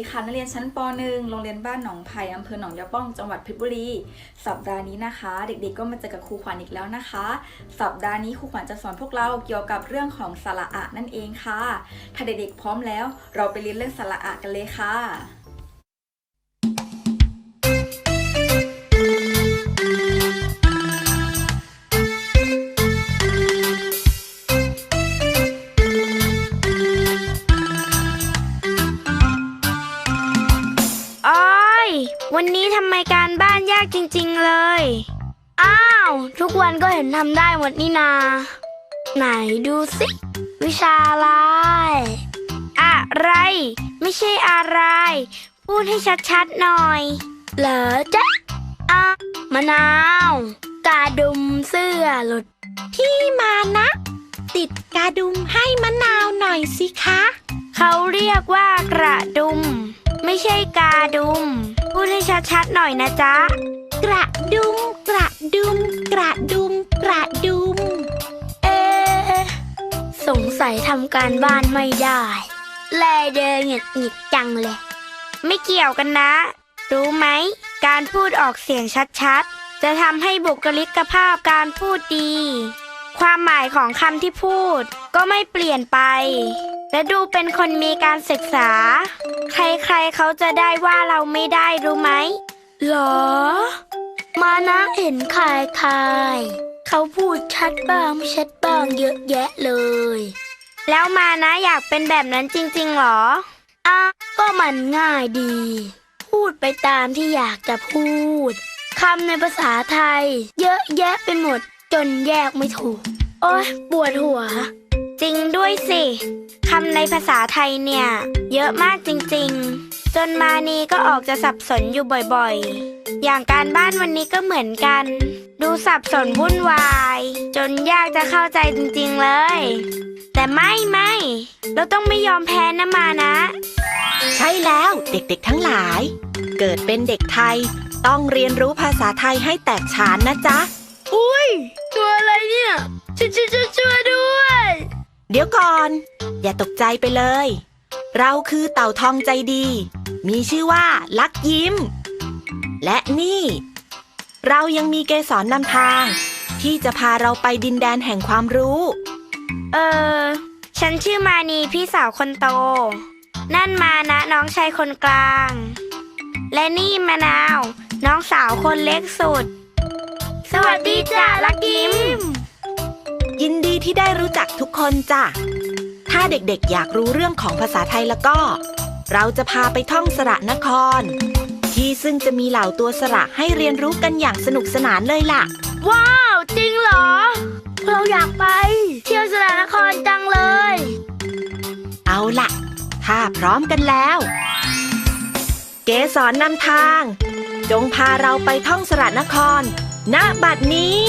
ดีค่ะนักเรียนชั้นป .1 โรงเรียนบ้านหนองไผ่อำเภอหนองยาป้องจังหวัดเพชรบุรี สัปดาห์นี้นะคะ เด็กๆก็มาเจอกับครูขวัญอีกแล้วนะคะ สัปดาห์นี้ครูขวัญจะสอนพวกเราเกี่ยวกับเรื่องของสระอะนั่นเองค่ะ ถ้าเด็กๆพร้อมแล้ว เราไปเรียนเรื่องสระอะกันเลยค่ะ การบ้านยากจริงๆเลย อ้าว ทุกวันก็เห็นทำได้หมดนี่นา ไหนดูสิ วิชาอะไร อะไร ไม่ใช่อะไร พูดให้ชัดๆหน่อย เหรอจ๊ะอะมะนาว กาดุมเสื้อหลุด พี่มานะ ติดกระดุมให้มะนาวหน่อยสิคะ เขาเรียกว่ากระดุม ไม่ใช่กาดุม พูดให้ชัดๆหน่อยนะจ๊ะ กระดุมกระดุมกระดุมกระดุม เอะสงสัยทำการบ้านไม่ได้แลเดินหงิดหงิดจังเลย ไม่เกี่ยวกันนะ รู้ไหม การพูดออกเสียงชัดๆ จะทำให้บุคลิกภาพการพูดดี ความหมายของคำที่พูดก็ไม่เปลี่ยนไป และดูเป็นคนมีการศึกษา ใครๆเขาจะได้ว่าเราไม่ได้รู้ไหมหรอ มานะเห็นคายคายๆเขาพูดชัดบ้างไม่ชัดบ้างเยอะแยะเลย แล้วมานะอยากเป็นแบบนั้นจริงๆหรออะก็มันง่ายดี พูดไปตามที่อยากจะพูดคำในภาษาไทย เยอะแยะไปหมด จนแยกไม่ถูก โอ๊ยปวดหัว จริงด้วยสิคำในภาษาไทยเนี่ย เยอะมากจริงๆ จนมานีก็ออกจะสับสนอยู่บ่อยๆ อย่างการบ้านวันนี้ก็เหมือนกัน ดูสับสนวุ่นวาย จนยากจะเข้าใจจริงๆเลย แต่ไม่ไม่เราต้องไม่ยอมแพ้นะมานะ ใช่แล้วเด็กๆทั้งหลาย เกิดเป็นเด็กไทย ต้องเรียนรู้ภาษาไทยให้แตกฉานนะจ๊ะ อุ้ย ตัวอะไรเนี่ยช่วยช่วยช่วยช่วยด้วย เดี๋ยวก่อน อย่าตกใจไปเลย เราคือเต่าทองใจดี มีชื่อว่าลักยิ้ม และนี่ เรายังมีเกสรนำทาง ที่จะพาเราไปดินแดนแห่งความรู้ เออ ฉันชื่อมานีพี่สาวคนโต นั่นมานะน้องชายคนกลาง และนี่มะนาว น้องสาวคนเล็กสุดส วัสดีจ้ะลักยิ้ม ยินดีที่ได้รู้จักทุกคนจ้ะ ถ้าเด็กๆอยากรู้เรื่องของภาษาไทยแล้วก็ เราจะพาไปท่องสระนคร ที่ซึ่งจะมีเหล่าตัวสระให้เรียนรู้กันอย่างสนุกสนานเลยล่ะ ว้าว จริงเหรอ เราอยากไป เที่ยวสระนครจังเลย เอาล่ะ ถ้าพร้อมกันแล้ว เกสรนำทาง จงพาเราไปท่องสระนคร ณบัดนี้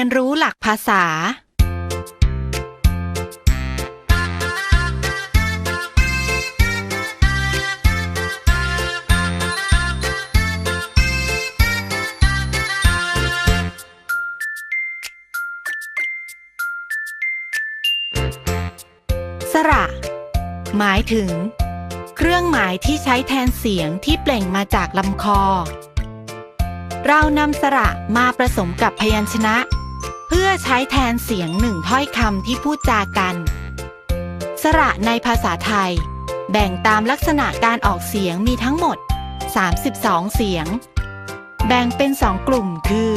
ยนรู้หลักภาษา สระ หมายถึง เครื่องหมายที่ใช้แทนเสียงที่เปล่งมาจากลำคอเรานำสระมาผสมกับพยัญชนะ เพื่อใช้แทนเสียงหนึ่งถ้อยคำที่พูดจากัน สระในภาษาไทย แบ่งตามลักษณะการออกเสียงมีทั้งหมด 32 เสียง แบ่งเป็นสองกลุ่มคือ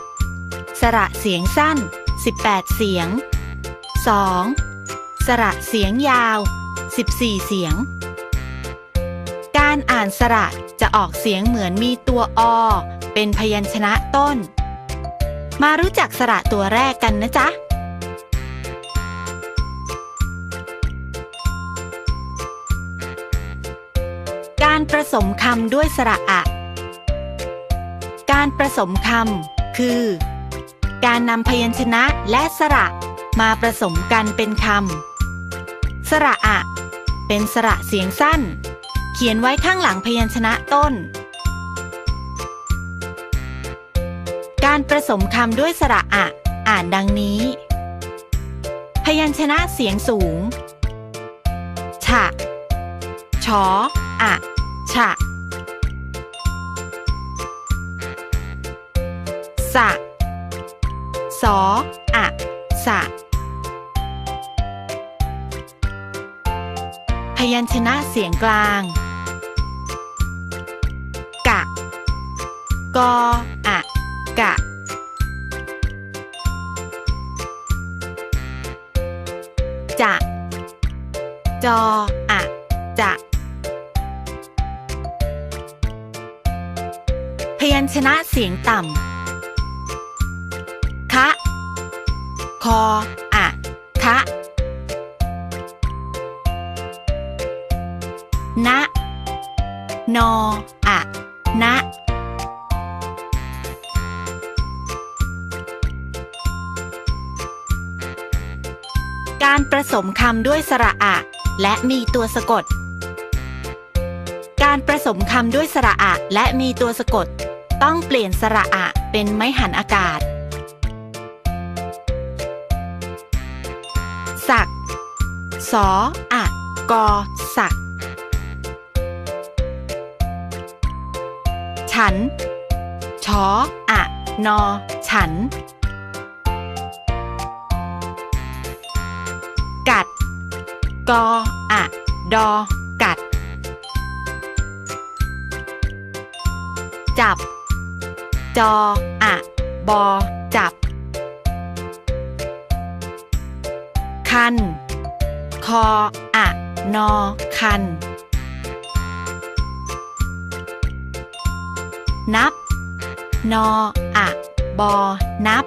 1. สระเสียงสั้น 18 เสียง 2. สระเสียงยาว 14 เสียง การอ่านสระจะออกเสียงเหมือนมีตัวอ เป็นพยัญชนะต้น มารู้จักสระตัวแรกกันนะจ๊ะ การผสมคำด้วยสระอะ การผสมคำคือ การนำพยัญชนะและสระมาผสมกันเป็นคำ สระอะ เป็นสระเสียงสั้น เขียนไว้ข้างหลังพยัญชนะต้น การผสมคำด้วยสระอะ อ่านดังนี้ พยัญชนะเสียงสูง ฉะ ชอ อะ ฉะ สะ สอ อะ สะ พยัญชนะเสียงกลาง กะ กออะกะ จออะจะพยัญชนะเสียงต่ำ คะ คอ อะ คะ นะ นอ อะ นะ การผสมคำด้วยสระอะ และมีตัวสะกด การผสมคำด้วยสระอะและมีตัวสะกด ต้องเปลี่ยนสระอะเป็นไม้หันอากาศ สัก สออะกอ สัก ฉัน ชออะนอ ฉัน กออะดอ กัด จับ จออะบอ จับ คัน คออะนอ คัน นับ นออะบอ นับ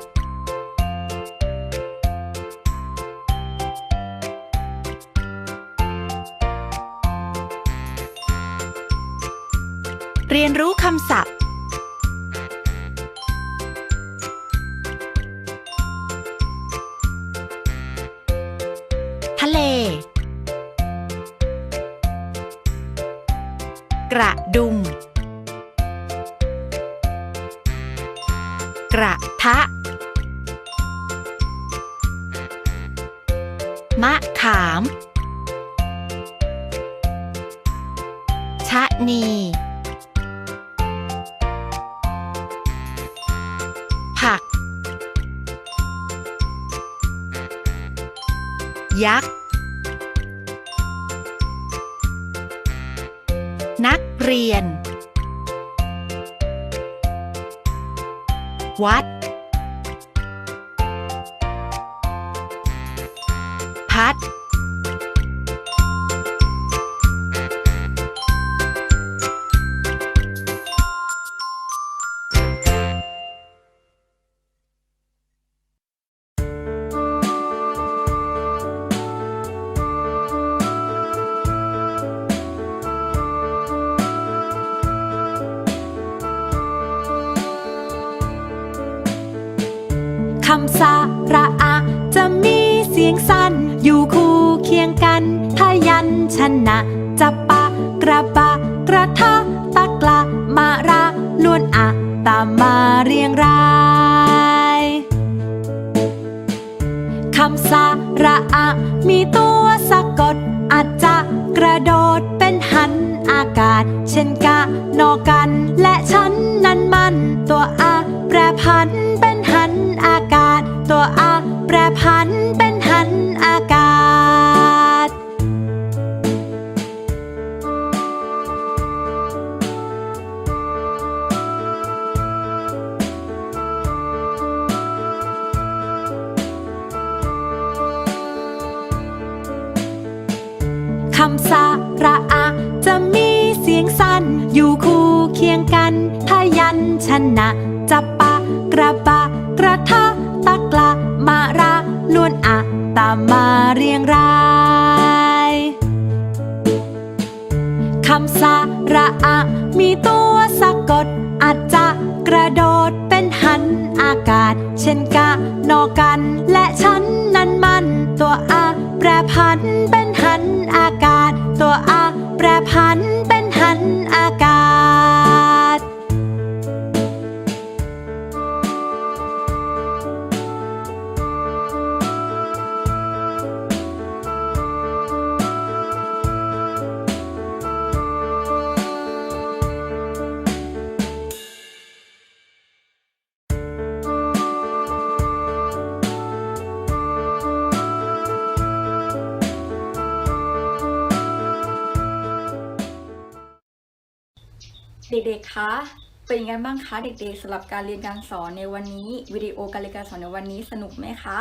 เรียนรู้คำศัพท์ ทะเล กระดุม ยักษ์ นักเรียน วัด พัด สาระอะจะมีเสียงสั้น อยู่คู่เคียงกัน พยัญชนะจะปะกระบะกระทะตะกละมาระล้วนอะตามมาเรียงรายคำสาระอะ มีตัวสะกด อาจจะกระโดดเป็นหันอากาศ เช่นกะนอกัน และฉันนั้นมัน ตัวอะแปรพันเป็น ตัวอาแปรพันเป็นหันอากาศ ตามมาเรียงรายคำสาระอะมีตัวสะกด อาจจะกระโดดเป็นหันอากาศ เช่นกะนอกันและฉันนั้นมัน ตัวอะแปรพันเป็นหันอากาศ ตัวอะแปรพันเป็นหันอากาศ เด็กๆ คะ เป็นยังไงบ้างคะเด็กๆสำหรับการเรียนการสอนในวันนี้วิดีโอการเรียนการสอนในวันนี้สนุกไหมคะ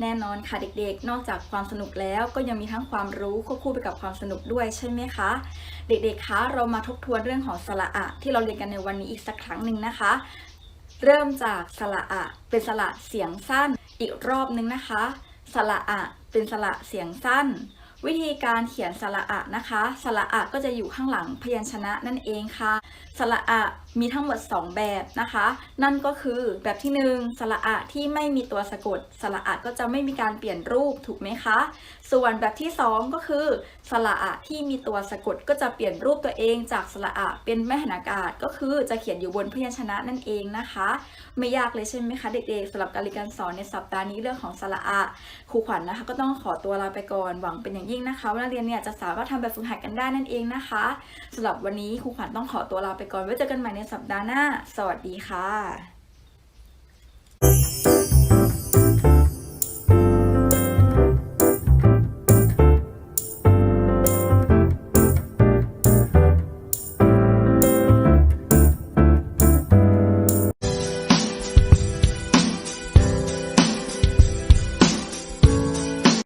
แน่นอนค่ะเด็กๆ นอกจากความสนุกแล้วก็ยังมีทั้งความรู้ควบคู่ไปกับความสนุกด้วยใช่ไหมคะ เด็กๆ คะเรามาทบทวนเรื่องของสระอะที่เราเรียนกันในวันนี้อีกสักครั้งหนึ่งนะคะ เริ่มจากสระอะเป็นสระเสียงสั้นอีกรอบนึงนะคะ สระอะเป็นสระเสียงสั้น วิธีการเขียนสระอะนะคะสระอะก็จะอยู่ข้างหลังพยัญชนะนั่นเองค่ะสระอะมีทั้งหมด 2 แบบนะคะ นั่นก็คือแบบที่ 1สระอะที่ไม่มีตัวสะกดสระอะก็จะไม่มีการเปลี่ยนรูปถูกไหมคะ ส่วนแบบที่ 2 ก็คือสระอะที่มีตัวสะกดก็จะเปลี่ยนรูปตัวเองจากสระอะเป็นแม่หันอากาศก็คือจะเขียนอยู่บนพยัญชนะนั่นเองนะคะ ไม่ยากเลยใช่ไหมคะเด็กๆสำหรับการเรียนการสอนในสัปดาห์นี้เรื่องของสระอะครูขวัญนะคะ ก็ต้องขอตัวลาไปก่อนหวังเป็นอย่างยิ่งยิ่งนะคะว่านักเรียนเนี่ยจะสามารถทำแบบฝึกหัดกันได้นั่นเองนะคะสำหรับวันนี้ครูขวัญต้องขอตัวลาไปก่อนไว้เจอกันใหม่ในสัปดาห์หน้า สวัสดีค่ะ